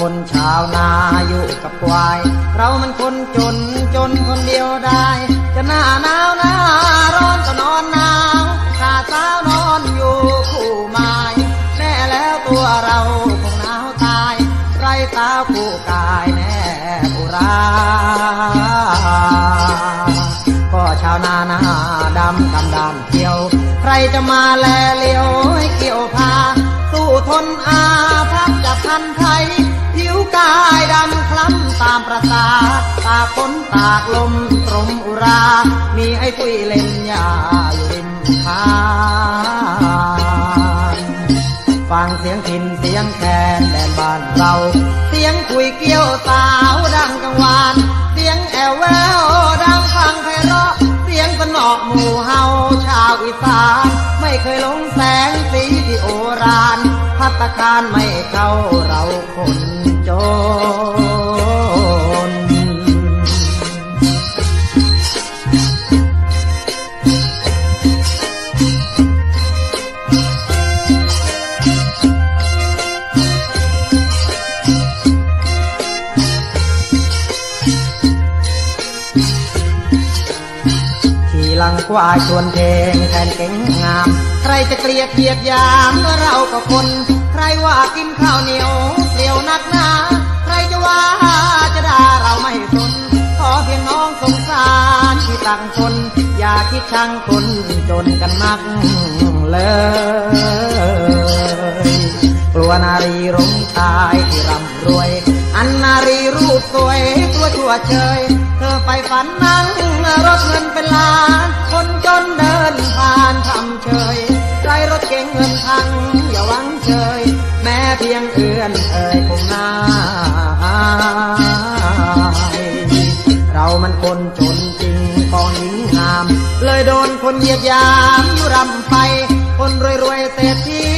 คนชาวนาอยู่กับควาย เรามันคนจนจนคนเดียวได้ จะหน้าหนาวหน้าร้อนก็นอนหนาวขาสาวนอนอยู่คู่ไม้แน่แล้วตัวเราคงหนาวตาย ไรสาคู่กายแน่บุราก็ชาวนาหน้าดำกำดำเขียว ใครจะมาแลเลี้ยวามประสาตากฝนตากลมตรมอุรา มีไอ้คุยเล่นยาอยู่ริมทางฟังเสียงพินเสียงแคนแดนบ้านเรา เสียงคุยเกี่ยวสาวดังกังวาน เสียงแอวแววดังฟังไพเราะ เสียงสนอกหมู่เฮาชาวอีสาน ไม่เคยหลงแสงสีที่โอรานพัตตาคารไม่เข้าเราคนจน ขี่หลังควายชวนเพลงแทนเก่งงาม ใครจะเกลียดเกียดยามเมื่อเราก็คน ใครว่ากินข้าวเหนียวเสียวนักหนา ใครจะว่าจะด่าเราไม่สนขอเพียงน้องสงสารที่ต่างคน อย่าคิดชังคนจนกันนักเลยกลัวนารีหลงชายที่ร่ำรวย อันนารีรูปสวยตัวชั่วเชย ไปฝันนั่งรถเงินเป็นล้าน คนจนเดินผ่านทำเฉยไรรถเก๋งเงินพังอย่าหวังเฉย แม้เพียงเอื้อนเอ่ยคงน่ายเรามันคนจนจริงกองหญิงงาม เลยโดนคนเหยียดยามรำไป คนรวยๆเศรษฐี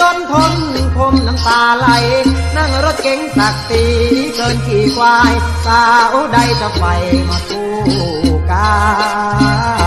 จนทนคมน้ำตาไหล นั่งรถเก๋งสักสีเกินขี่ควาย สาวใดจะไฟมาสู้กา